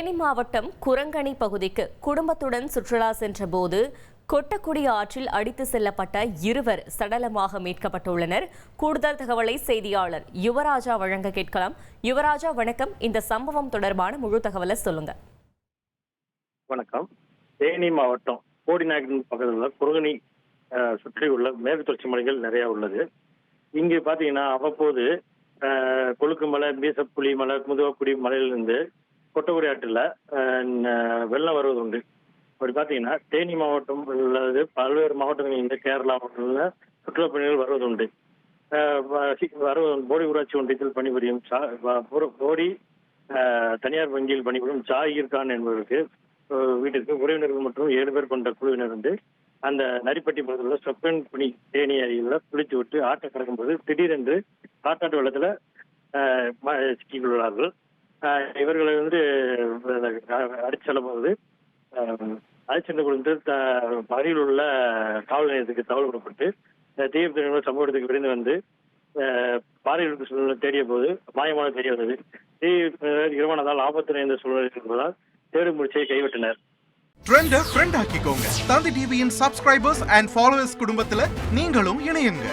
தேனி மாவட்டம் குரங்கணி பகுதிக்கு குடும்பத்துடன் சுற்றுலா சென்றபோது கொட்டக்குடி ஆற்றில் அடித்து செல்லப்பட்ட இருவர் சடலமாக மீட்கப்பட்டுள்ளனர். கூடுதல் தகவலை செய்தியாளர் யுவராஜா வழங்க கேட்கலாம். யுவராஜா வணக்கம். இந்த சம்பவம் தொடர்பான முழு தகவலை சொல்லுங்க. வணக்கம். தேனி மாவட்டம் கோடிநாயக்கன் பக்கத்தில் உள்ள சுற்றியுள்ள சுற்றி உள்ள மேற்கு தொடர்ச்சி மலைகள் நிறைய உள்ளது. இங்கு பாத்தீங்கன்னா அவ்வப்போது அஹ், கொழுக்குமலை மீசப்புலி மலை முதுவக்குடி மலையிலிருந்து கொட்டகுடி ஆற்றில் வெள்ளம் வருவது உண்டு அப்படி பார்த்தீங்கன்னா தேனி மாவட்டம் உள்ளது பல்வேறு மாவட்டங்களில் இந்த கேரளா மாவட்டங்களில் சுற்றுலா பயணிகள் வருவது உண்டு வருவது போடி ஊராட்சி ஒன்றியத்தில் பணிபுரியும் சா- போடி- தனியார் வங்கியில் பணிபுரியும் ஜாகிர் கான் என்பவருக்கு வீட்டிற்கு உறவினர்கள் மற்றும் ஏழு பேர் கொண்ட குழுவினர் வந்து அந்த நரிப்பட்டி பகுதியில் உள்ள சொப்பன் பணி தேனி அருகில் குளித்து விட்டு ஆட்டை கடக்கும்போது திடீரென்று காட்டாட்டு வெள்ளத்தில் சிக்கிக்கொள்கிறார்கள் இவர்களை வந்து அடிச்சல போது அழைச்சென்று கொடுத்து த- அருகில் உள்ள காவல் நிலையத்துக்கு தகவல் கொடுக்கப்பட்டு தீவிர சம்பவ இடத்துக்கு விரைந்து வந்து அஹ், பாறைகளுக்கு சூழ்நிலை தேடிய போது மாயமான தெரிய வந்தது. தீவிர இரவானதால் ஆபத்து நிறைந்த சூழ்நிலை என்பதால் தேடு முடிச்சை கைவிட்டனர். ட்ரெண்ட ஃப்ரெண்ட் ஆக்கிக்கோங்க. தந்தி டிவியின் சப்ஸ்கிரைபர்ஸ் அண்ட் ஃபாலோவர்ஸ் குடும்பத்துல நீங்களும் இணையுங்க.